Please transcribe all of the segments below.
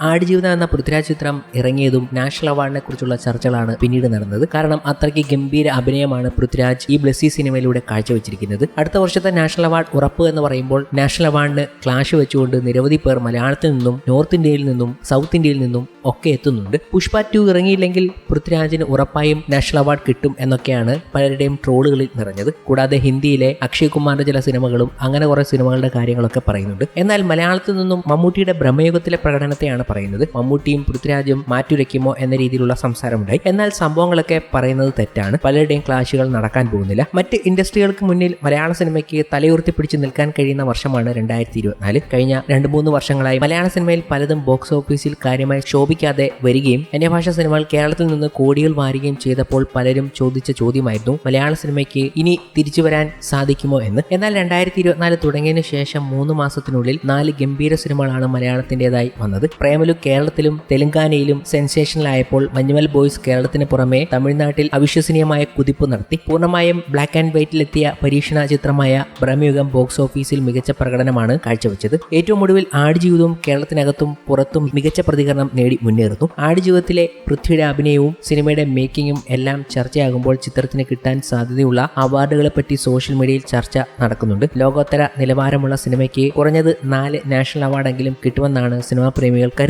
ആടുജീവിതം എന്ന പൃഥ്വിരാജ് ചിത്രം ഇറങ്ങിയതും നാഷണൽ അവാർഡിനെ കുറിച്ചുള്ള ചർച്ചകളാണ് പിന്നീട് നടന്നത്. കാരണം അത്രയ്ക്ക് ഗംഭീര അഭിനയമാണ് പൃഥ്വിരാജ് ഈ ബ്ലസ്സി സിനിമയിലൂടെ കാഴ്ചവെച്ചിരിക്കുന്നത്. അടുത്ത വർഷത്തെ നാഷണൽ അവാർഡ് ഉറപ്പ് എന്ന് പറയുമ്പോൾ നാഷണൽ അവാർഡിന് ക്ലാഷ് വെച്ചുകൊണ്ട് നിരവധി പേർ മലയാളത്തിൽ നിന്നും നോർത്ത് ഇന്ത്യയിൽ നിന്നും സൗത്ത് ഇന്ത്യയിൽ നിന്നും ഒക്കെ എത്തുന്നുണ്ട്. പുഷ്പ ടു ഇറങ്ങിയില്ലെങ്കിൽ പൃഥ്വിരാജിന് ഉറപ്പായും നാഷണൽ അവാർഡ് കിട്ടും എന്നൊക്കെയാണ് പലരുടെയും ട്രോളുകളിൽ നിറഞ്ഞത്. കൂടാതെ ഹിന്ദിയിലെ അക്ഷയ് കുമാറിന്റെ ചില സിനിമകളും അങ്ങനെ കുറെ സിനിമകളുടെ കാര്യങ്ങളൊക്കെ പറയുന്നുണ്ട്. എന്നാൽ മലയാളത്തിൽ നിന്നും മമ്മൂട്ടിയുടെ ബ്രഹ്മയുഗത്തിലെ പ്രകടനത്തെയാണ് പറയുന്നത്. മമ്മൂട്ടിയും പൃഥ്വിരാജും മാറ്റുരയ്ക്കുമോ എന്ന രീതിയിലുള്ള സംസാരമുണ്ടായി. എന്നാൽ സംഭവങ്ങളൊക്കെ പറയുന്നത് തെറ്റാണ്. പലരുടെയും ക്ലാഷുകൾ നടക്കാൻ പോകുന്നില്ല. മറ്റ് ഇൻഡസ്ട്രികൾക്ക് മുന്നിൽ മലയാള സിനിമയ്ക്ക് തലയുയർത്തി പിടിച്ച് നിൽക്കാൻ കഴിയുന്ന വർഷമാണ് രണ്ടായിരത്തി ഇരുപത്തിനാല് കഴിഞ്ഞ രണ്ട് മൂന്ന് വർഷങ്ങളായി മലയാള സിനിമയിൽ പലതും ബോക്സ് ഓഫീസിൽ കാര്യമായി ശോഭിക്കാതെ വരികയും അന്യഭാഷ സിനിമകൾ കേരളത്തിൽ നിന്ന് കോടികൾ വാരുകയും ചെയ്തപ്പോൾ പലരും ചോദിച്ച ചോദ്യമായിരുന്നു മലയാള സിനിമയ്ക്ക് ഇനി തിരിച്ചു വരാൻ സാധിക്കുമോ എന്ന്. എന്നാൽ രണ്ടായിരത്തി ഇരുപത്തിനാല് തുടങ്ങിയതിനു ശേഷം മൂന്ന് മാസത്തിനുള്ളിൽ നാല് ഗംഭീര സിനിമകളാണ് മലയാളത്തിന്റെതായി വന്നത്. പ്രേമലു കേരളത്തിലും തെലങ്കാനയിലും സെൻസേഷനിലായപ്പോൾ മഞ്ഞുമൽ ബോയ്സ് കേരളത്തിന് പുറമെ തമിഴ്നാട്ടിൽ അവിശ്വസനീയമായ കുതിപ്പ് നടത്തി. പൂർണമായും ബ്ലാക്ക് ആൻഡ് വൈറ്റിലെത്തിയ പരീക്ഷണ ചിത്രമായ ബ്രഹ്മയുഗം ബോക്സ് ഓഫീസിൽ മികച്ച പ്രകടനമാണ് കാഴ്ചവെച്ചത്. ഏറ്റവും ഒടുവിൽ ആടുജീവിതവും കേരളത്തിനകത്തും പുറത്തും മികച്ച പ്രതികരണം നേടി മുന്നേറുന്നു. ആടുജീവിതത്തിലെ പൃഥ്വിയുടെ അഭിനയവും സിനിമയുടെ മേക്കിങ്ങും എല്ലാം ചർച്ചയാകുമ്പോൾ ചിത്രത്തിന് കിട്ടാൻ സാധ്യതയുള്ള അവാർഡുകളെ പറ്റി സോഷ്യൽ മീഡിയയിൽ ചർച്ച നടക്കുന്നുണ്ട്. ലോകോത്തര നിലവാരമുള്ള സിനിമയ്ക്ക് കുറഞ്ഞത് നാല് നാഷണൽ അവാർഡെങ്കിലും കിട്ടുമെന്നാണ് സിനിമാ പ്രേമികൾ കരുതുന്നത്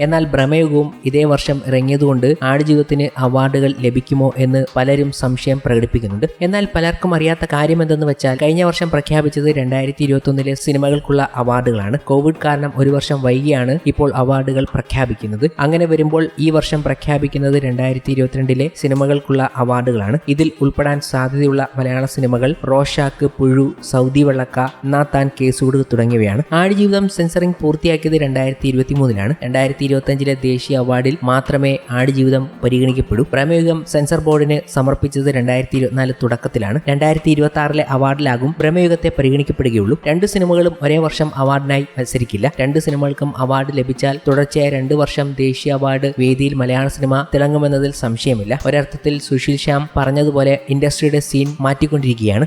എന്നാൽ ഭ്രമയുഗവും ഇതേ വർഷം ഇറങ്ങിയതുകൊണ്ട് ആടുജീവിതത്തിന് അവാർഡുകൾ ലഭിക്കുമോ എന്ന് പലരും സംശയം പ്രകടിപ്പിക്കുന്നുണ്ട്. എന്നാൽ പലർക്കും അറിയാത്ത കാര്യം എന്തെന്ന് വെച്ചാൽ കഴിഞ്ഞ വർഷം പ്രഖ്യാപിച്ചത് രണ്ടായിരത്തി ഇരുപത്തൊന്നിലെ സിനിമകൾക്കുള്ള അവാർഡുകളാണ്. കോവിഡ് കാരണം ഒരു വർഷം വൈകിയാണ് ഇപ്പോൾ അവാർഡുകൾ പ്രഖ്യാപിക്കുന്നത്. അങ്ങനെ വരുമ്പോൾ ഈ വർഷം പ്രഖ്യാപിക്കുന്നത് രണ്ടായിരത്തി ഇരുപത്തിരണ്ടിലെ സിനിമകൾക്കുള്ള അവാർഡുകളാണ്. ഇതിൽ ഉൾപ്പെടാൻ സാധ്യതയുള്ള മലയാള സിനിമകൾ റോഷാക്ക് പുഴു സൗദി വെള്ളക്ക നാത്താൻ കേസൂട് തുടങ്ങിയവയാണ്. ആടുജീവിതം സെൻസറിംഗ് പൂർത്തിയാക്കിയത് രണ്ടായിരത്തി ഇരുപത്തി മൂന്നിലാണ് രണ്ടായിരത്തി ഇരുപത്തി അഞ്ചിലെ ദേശീയ അവാർഡിൽ മാത്രമേ ആടുജീവിതം പരിഗണിക്കപ്പെടൂ. പ്രമേയുഗം സെൻസർ ബോർഡിന് സമർപ്പിച്ചത് രണ്ടായിരത്തി ഇരുപത്തിനാല് തുടക്കത്തിലാണ്. രണ്ടായിരത്തി ഇരുപത്തി ആറിലെ അവാർഡിലാകും പ്രമേയുഗത്തെ പരിഗണിക്കപ്പെടുകയുള്ളൂ. രണ്ട് സിനിമകളും ഒരേ വർഷം അവാർഡിനായി മത്സരിക്കില്ല. രണ്ട് സിനിമകൾക്കും അവാർഡ് ലഭിച്ചാൽ തുടർച്ചയായ രണ്ട് വർഷം ദേശീയ അവാർഡ് വേദിയിൽ മലയാള സിനിമ തിളങ്ങുമെന്നതിൽ സംശയമില്ല. ഒരർത്ഥത്തിൽ സുശീൽ ശ്യാം പറഞ്ഞതുപോലെ ഇൻഡസ്ട്രിയുടെ സീൻ മാറ്റിക്കൊണ്ടിരിക്കുകയാണ്.